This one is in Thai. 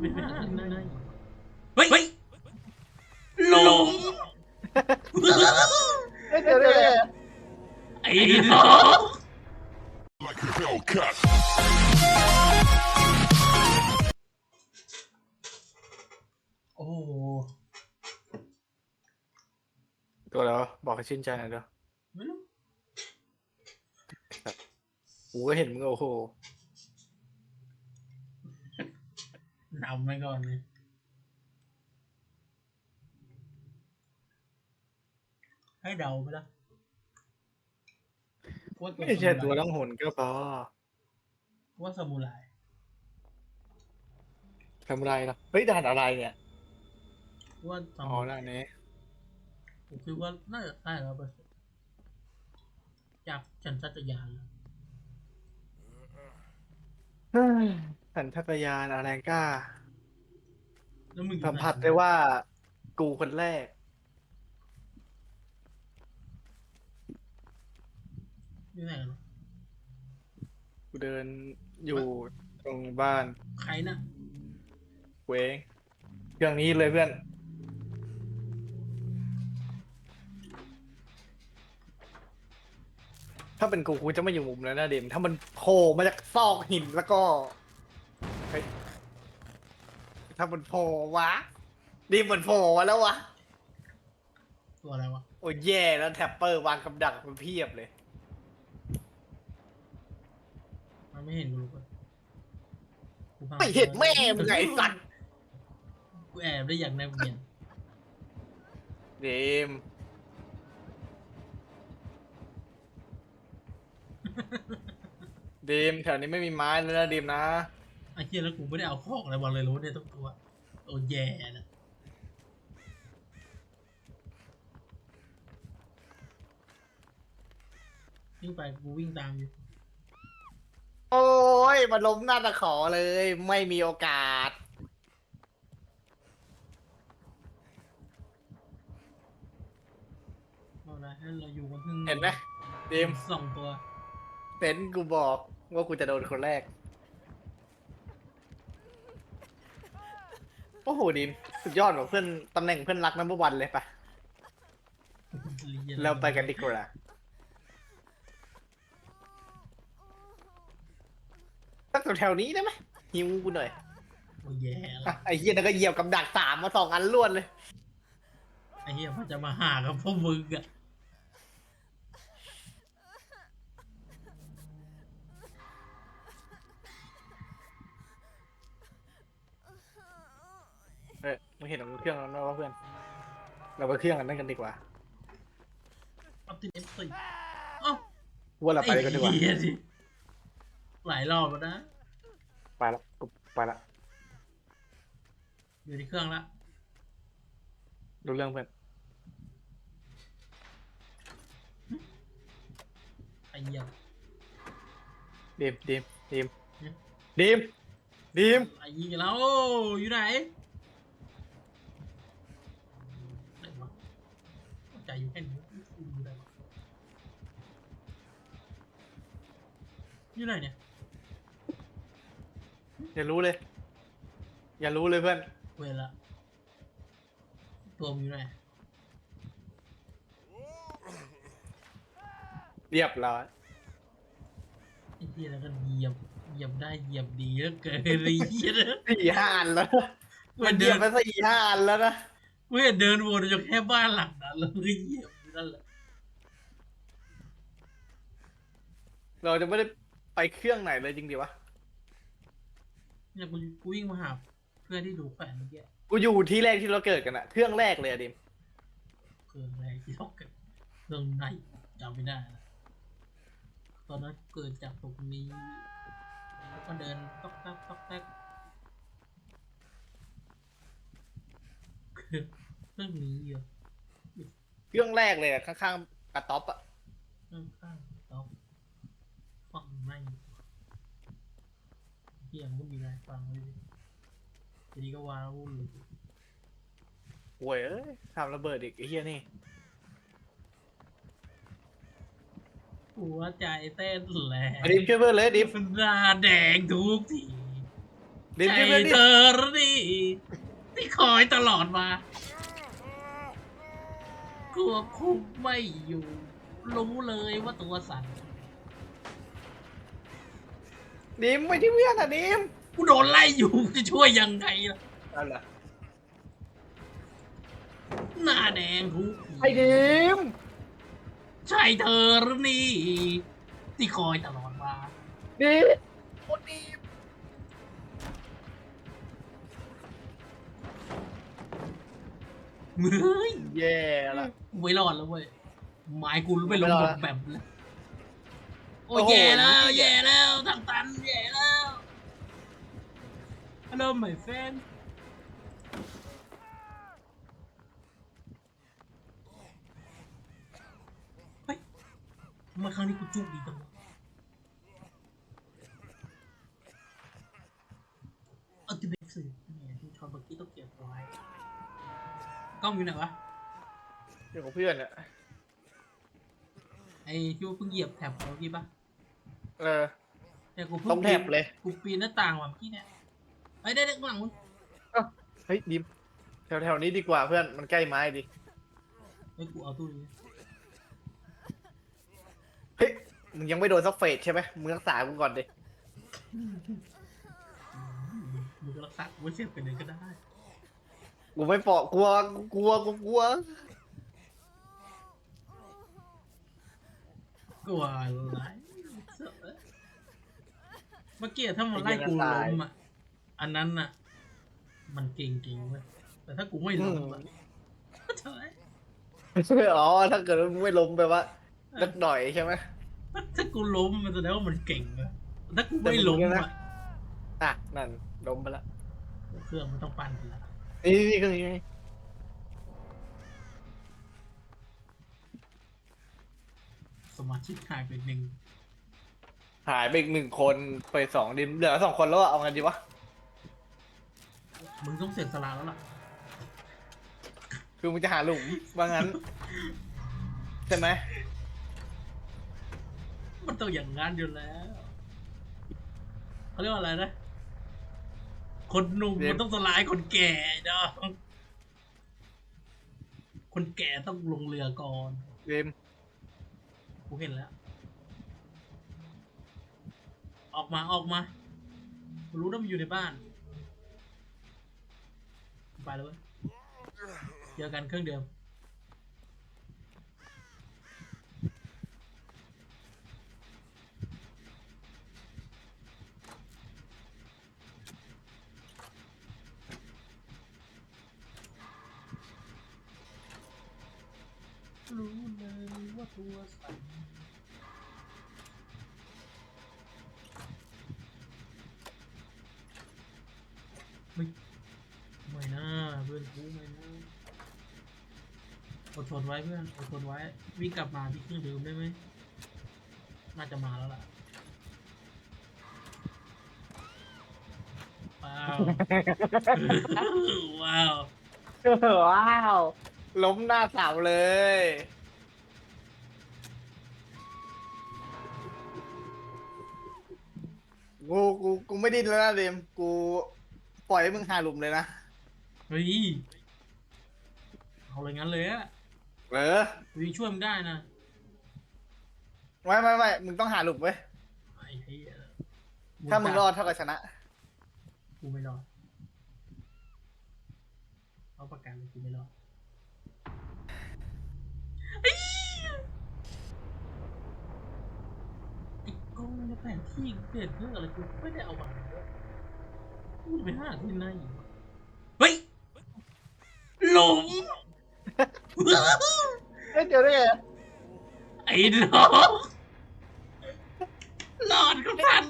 ไม่เป็นไรไม่เป็นไรเฮ้ยเฮ้ยหลงเฮ้ยเดี๋ยวเดี๋ยวเดี๋ยวไอ้น้อง like a Hellcat. โอ้โหตัวแล้วบอกให้ชื่นใจหน่อยเด้อไม่รู้ กูก็เห็นมึงโอ้โห นำไปก่อนเลยให้เดาไปละว่าตัวไม่ใช่ซาตัวมูไรต้องหนก็พอว่าซามูไรทำอะไรล่ะเฮ้ยด่านอะไรเนี่ยว่าซาอ๋อมูไรด่านนี้ผมคิดว่าน่าจะได้แล้วเปอร์เซ็นต์จากฉันชัตยานแล้วเฮ้ยสัญชาตญาณอะไรกล้า แล้วมึงอยู่สัมผัสหนได้ว่ากูคนแรก อยู่ไหนกันวะกูเดินอยู่ตรงบ้านใครน่ะเวงเครื่องนี้เลยเพื่อน ถ้าเป็นกูกูจะไม่อยู่มุมนั้นนะเดมถ้ามันโผล่มาจากซอกหินแล้วก็เฮ้ย ถ้ามันโผล่วะดีมันโผล่มาแล้ววะ ตัวอะไรวะ โอ้ยแย่แล้วแท็ปเปอร์วางกับดักมันเพียบเลย มันไม่เห็นกูรู้ปะกูฟังไม่เห็นแม่มึงไงไอ้สัตว์กูแอบได้อย่างแนบเนียนเดมเดมแถวนี้ไม่มีไม้แล้วนะเดมนะ ไอ้เหี้ยแล้วกูไม่ได้เอาของอะไรมาเลยรู้เนี่ยทุกตัวโอ้แย่นะวิ่งไปกูวิ่งตามอยู่โอ้ยมาล้มหน้าตะขอเลย ไม่มีโอกาส เอาละให้เราอยู่กันถึงเห็นไหมเดมสองตัวเซนส์กูบอกว่ากูจะโดนคนแรก โอ้โหดิมสุดยอดว่ะเพื่อนตำแหน่งเพื่อนรักนัมเบอร์วันเลยปะเราไปกันดีกว่าสักแถวๆนี้ได้ไหมหิวกูหน่อยโอ้แย่อะละไอ้เหี้ยนั่นก็เหยียบกับดักสามมาสองอันรวดเลย ไอ้เหี้ยมันจะมาหากับพวกมึงอะ มึงเห็นเครื่องแล้วนะว่าเพื่อน เราไปเครื่องกันนั่นกันดีกว่าอัพติเอฟสี่เอ้ากูว่าเราไปเลยกันดีกว่า ไอ้เหี้ยดิหลายรอบแล้วนะ ไปละกูไปละอยู่ที่เครื่องละ ดูเรื่องเพื่อน ไอ้เหี้ยดีมดีมดีมเนี่ยดีมดีมไอ้ยิงกันแล้วอยู่ไหนไหนวะ ใจอยู่แค่นี้อยู่ไหนวะอยู่ไหนเนี่ยอย่ารู้เลย อย่ารู้เลยเพื่อน เวลาตัวมึงอยู่ไหนเรียบร้อยไอ้ที่แล้วก็เหยียบเหยียบได้เหยียบดีแล้วเกินเลยเหี้ยนะสี่ห้าอันแล้วนะกูมันเห็นเหยีเดิยบนไปสี่ห้าอันแล้วนะกูเห็นเดินวนอยู่แค่บ้านหลังนั้น แล้วก็เหยียบอยู่นั่นแหละเราจะไม่ได้ไปเครื่องไหนเลยจริงดิวะ เนี่ยกูกูวิ่งมาหาเพื่อนที่ดูแขวนเมื่อกี้กูอยู่ที่แรกที่เราเกิดกันอะเครื่องแรกเลยอะดิมเครื่องแรกที่เขาเกิดเครื่องไหนจำไม่ได้ละตอนนั้นเกิดจากตรงนี้แล้วก็เดินต๊อกแต๊กต๊อกแต๊กเครื่องเครื่องนี้เหรอ เครื่องแรกเลยอะข้างๆกระต๊อบอะเครื่องข้างต๊อกฟังไม่เที่ยงก็มีอะไรฟังไว้ดิทีนี้ก็ว้าวุ่นเลยโว้ยเอ้ยทำระเบิดอีกไอ้เหี้ยนี่หัวใจเต้นแรงอะดิมช่วยเพื่อนเลยดิมหน้าแดงทุกทีดิมใจดิมดิมดิเธมอหรือนี่ที่คอยตลอดมา กลัวคุมไม่อยู่ รู้เลยว่าตัวสั่นดิมไม่ที่เวียนอะดิมกูโดนไล่อยู่จะช่วยยังไงล่ะนั่นแหละหน้าแดงทุกทีไอ้ดิมใช่เธอหรือนี่ ที่คอยตลอดมาดิมโอ้ดิมเฮ้ย แย่ละกู ไม่รอดแล้วเว้ยหมายกูไม่ลงไม่รอดบละทแบบเลยโอ้โอ้โห แย่แล้วแย่แล้วทางตันแย่แล้วฮัลโหลใหม่แฟนเฮ้ยทำไมาครั้งนี้กูจุกดีจังวะอัลติเมทสื่อเนี่ยที่ชอนเมื่อกี้ต้องเก็บไว้กล้องอยู่ไหนวะ อยู่กับเพื่อนอะไอ้ที่ว่าเพิ่งเหยียบแถบของเมื่อกี้ปะเออแต่กูเพิ่งต้องแถบเลย กูปีนหน้าต่างว่ะเมื่อกี้เนี่ยไอ้ยได้ได้ข้างหลังมึงเฮ้ยดิมแถวๆนี้ดีกว่าเพื่อนมันใกล้ไม้ดิไอ้ยกูเอาตู้นี้เฮ้ยมึงยังไม่โดนซักเฟสใช่ไหมมึงรักษากูก่อนดิมึงก็รักษากูไว้เสียบไปเลยก็ได้กูไม่ปอกกลัวกูกลัวกูกลัว กลัวอะไรเสือกเอ้ยเมื่อกี้ถ้ามันไล่กูล้มอะ อันนั้นน่ะ มันเก่งเก่งๆเว้ยแต่ถ้ากูไม่ล้มอะก็เฉยอ๋อถ้าเกิดว่ามึงไม่ล้มไปลว่านักหน่อยใช่ไหมถ้ากูล้มมันแสดงว่ามันเก่งเว้ยถ้ากูไม่ล้มแต่มึงเนี่ยอะนะอะนั่นล้มไปละเครื่องมันต้องปั่นทีละนี่นี่ก็นี่ส มาชิกหายไปหนึ่งหายไปอีกหนึ่งคนไปสองดิมเหลือสองคนแล้วอะเอาไงดีวะมึงต้องเสียสละแล้วล่ะคือมึงจะหาหลุมว่างั้นใช่ไหมมันต้องอย่างงั้นอยู่แล้วเขาเรียกว่าอะไรนะ คนหนุ่มมันต้องสลายคนแก่เนาะคนแก่ต้องลงเรือก่อนดิม กูเห็นแล้ว ออกมาออกมารู้ว่ามันอยู่ในบ้าน ไปแล้วเว้ยเจอกันเครื่องเดิม รู้เลย ว่าตัวสั่นเฮ้ยไม่นะเพื่อนกูไม่นะอดทนไว้เพื่อนอดทนไว้ วิ่งกลับมาที่เครื่องเดิมได้ไหมน่าจะมาแล้วล่ะว้าว ว้าว ว้าว ล้มหน้าเสาเลย กูกูกูไม่ดิ้นแล้วนะเดมกูปล่อยให้มึงหาหลุมเลยนะเฮ้ยเอาเลยงั้นเลยอะเออวิ่งช่วยมึงได้นะไม่ไม่ไม่มึงต้องหาหลุมเว้ยไอ้เหี้ยถ้ามึงรอดเท่ากับชนะ กูไม่รอดเอาประกันเลยกูไม่รอดไอ้เหี้ย ไอ้กล้องในแผนที่เปลี่ยนเพื่ออะไรกูไม่ได้เอามาเลยกูจะไปหาที่ไหนวะเฮ้ยหลงเอ้ยเจอได้ไงไอ้น้องหลอดก็ทัน